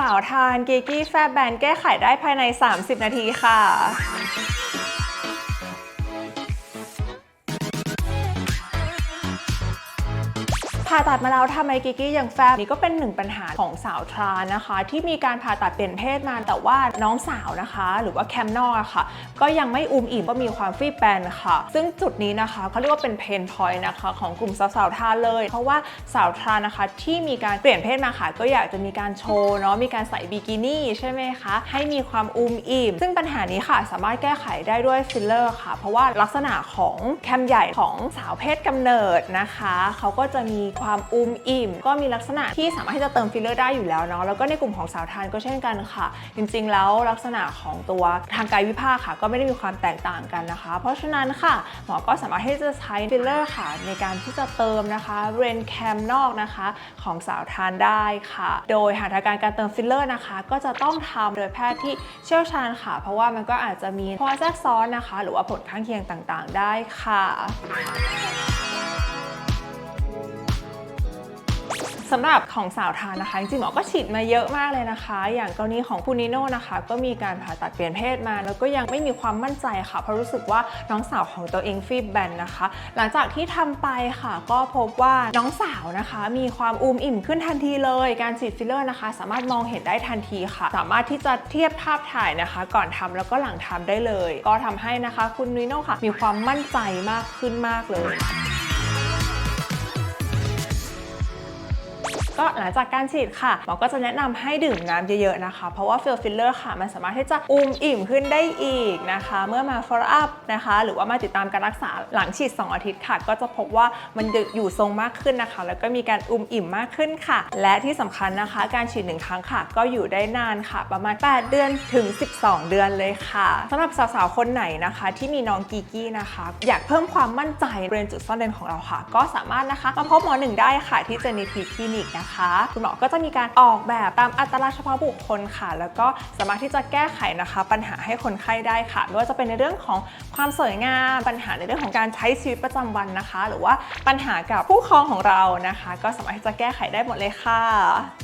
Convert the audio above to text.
สาวทานกีกี้แฟบแบนแก้ไขได้ภายใน 30 นาทีค่ะ ผ่าตัดมาแล้วทำไมกิกกี้ยังแฟบนี่ก็เป็นหนึ่งปัญหาของสาวทรานนะคะ ที่มีการผ่าตัดเปลี่ยนเพศมาแต่ว่าน้องสาวนะคะ หรือว่าแคมนอกอะค่ะ ก็ยังไม่อุ้มอิ่มก็มีความฟีบแบนค่ะ ซึ่งจุดนี้นะคะเขาเรียกว่าเป็นเพนพอยนะคะของกลุ่มสาวๆทรานเลย เพราะว่าสาวทรานนะคะที่มีการเปลี่ยนเพศมาค่ะ ก็อยากจะมีการโชว์เนาะมีการใส่บิกินี่ใช่ไหมคะให้มีความอุ้มอิ่ม ซึ่งปัญหานี้ค่ะสามารถแก้ไขได้ด้วยฟิลเลอร์ค่ะ เพราะว่าลักษณะของแคมใหญ่ของสาวเพศกำเนิดนะคะเขาก็จะมีความอุ้มอิ่ม ก็มีลักษณะที่สามารถที่จะเติมฟิลเลอร์ได้อยู่แล้วเนาะแล้วก็ในกลุ่มของสาวทานก็เช่นกันค่ะ จริงๆ แล้วลักษณะของตัวทางกายวิภาคค่ะ ก็ไม่ได้มีความแตกต่างกันนะคะ เพราะฉะนั้นค่ะหมอก็สามารถที่จะใช้ฟิลเลอร์ค่ะ ในการที่จะเติมนะคะเรนแคมนอกนะคะของสาวทานได้ค่ะ โดยหากทางการการเติมฟิลเลอร์นะคะ ก็จะต้องทำโดยแพทย์ที่เชี่ยวชาญค่ะ เพราะว่ามันก็อาจจะมีข้อแทรกซ้อนนะคะ หรือว่าผลข้างเคียงต่างๆ ได้ค่ะ สำหรับของสาวทานนะคะจริงๆหมอก็ฉีดมาเยอะมากเลยนะคะ อย่างกรณีของคุณนิโน่นะคะ ก็มีการผ่าตัดเปลี่ยนเพศมา แล้วก็ยังไม่มีความมั่นใจค่ะ เพราะรู้สึกว่าน้องสาวของตัวเองฟีบแบนนะคะ หลังจากที่ทำไปค่ะ ก็พบว่าน้องสาวนะคะ มีความอุ้มอิ่มขึ้นทันทีเลย การฉีดฟิลเลอร์นะคะ สามารถมองเห็นได้ทันทีค่ะ สามารถที่จะเทียบภาพถ่ายนะคะ ก่อนทำแล้วก็หลังทำได้เลย ก็ทำให้นะคะ คุณนิโน่ค่ะ มีความมั่นใจมากขึ้นมากเลย ก็หลังจากการฉีดค่ะหมอก็จะแนะนำให้ดื่มน้ำเยอะๆนะคะ เพราะว่าฟิลฟิลเลอร์ค่ะ มันสามารถที่จะอุ้มอิ่มขึ้นได้อีกนะคะ เมื่อมา follow up นะคะ หรือว่ามาติดตามการรักษาหลังฉีด 2 อาทิตย์ค่ะ ก็จะพบว่ามันอยู่ทรงมากขึ้นนะคะ แล้วก็มีการอุ้มอิ่มมากขึ้นค่ะ และที่สำคัญนะคะ การฉีดหนึ่งครั้งค่ะ ก็อยู่ได้นานค่ะ ประมาณ 8 เดือนถึง 12 เดือนเลยค่ะสำหรับสาวๆคนไหนนะคะ ที่มีน้องกีกี้นะคะ อยากเพิ่มความมั่นใจเรียนจุดซ่อนเร้นของเราค่ะ ก็สามารถนะคะมาพบหมอหนึ่งได้ค่ะที่เจนิทีคลินิกนะคะคุณหมอก็จะมีการออกแบบตามอัตลักษณ์เฉพาะบุคคลค่ะ แล้วก็สามารถที่จะแก้ไขนะคะ ปัญหาให้คนไข้ได้ค่ะไม่ว่าจะเป็นในเรื่องของความสวยงามปัญหาในเรื่องของการใช้ชีวิตประจำวันนะคะ หรือว่าปัญหากับผู้ครองของเรานะคะ ก็สามารถที่จะแก้ไขได้หมดเลยค่ะ